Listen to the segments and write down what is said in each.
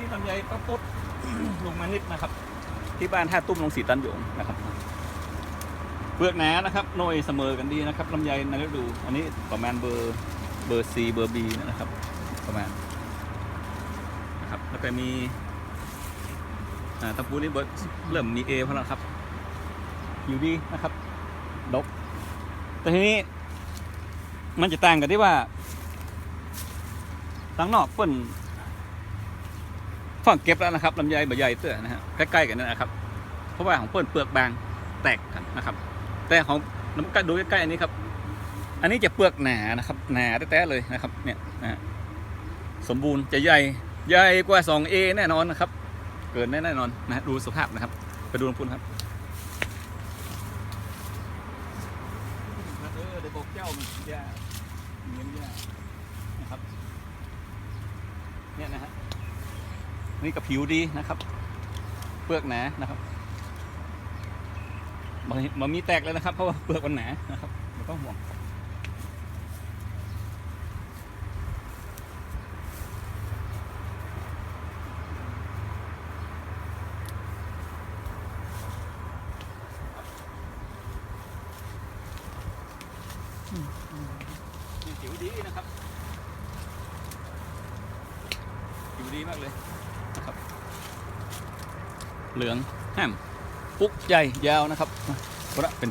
นี้ลำไยป้าปุ๊ดลงมานิดนะครับ ที่บ้านท่าตุ้มลงสีตันหยงนะครับเปลือกหนานะครับหน่วยเสมอกันดีนะครับลำไยในฤดู อันนี้ประมาณเบอร์เบอร์ซีเบอร์บีนะครับ ประมาณนะครับแล้วก็มีตะปูนี่เบอร์ดเริ่มมีเอพอแล้วครับอยู่ดีนะครับดกแต่ทีนี้มันจะต่างกันที่ว่าตั้งนอกเปิ้น ฝั่งเก็บแล้วนะครับลำไยใบใหญ่เตื้อนะฮะใกล้ๆกันนั่นนะครับ เพราะว่าของเปิ้นเปลือกบางแตกกันนะครับ แต่ของน้ำกัดดูใกล้ๆอันนี้ครับ อันนี้จะเปลือกหนานะครับหนาแท้ๆเลยนะครับเนี่ยนะสมบูรณ์จะใหญ่ใหญ่กว่า 2A แน่นอนนะครับ เกินแน่นอนนะฮะดูสภาพนะครับไปดูลำพูนครับเออเดี๋ยวบอกเจ้ามันยาเงี้ยยานะครับเนี่ยนะฮะ นี่กับผิวดีนะครับ เปลือกหนานะครับมันมีแตกเลยนะครับ เพราะว่าเปลือกมันหนานะครับไม่ต้องห่วงผิวดีนะครับผิวดีมากเลย เหลืองแฮมปุ๊กใหญ่ยาวนะครับเพราะเป็น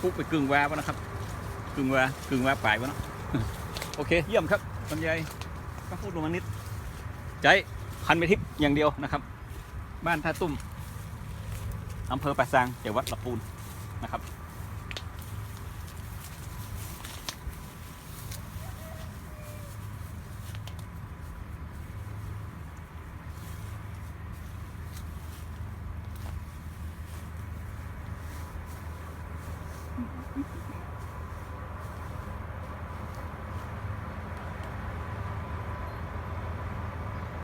ปุ๊กไปกึ่งววะนะครับกึ่งแวากึ่งแวาปลายวะเนาะโอเคเยี่ยมครับลำไยก็พูดลงมานิด ใจพันไปทิพย์อย่างเดียวนะครับ บ้านท่าตุ้มอำเภอป่าซางจังหวัดลำพูนนะครับ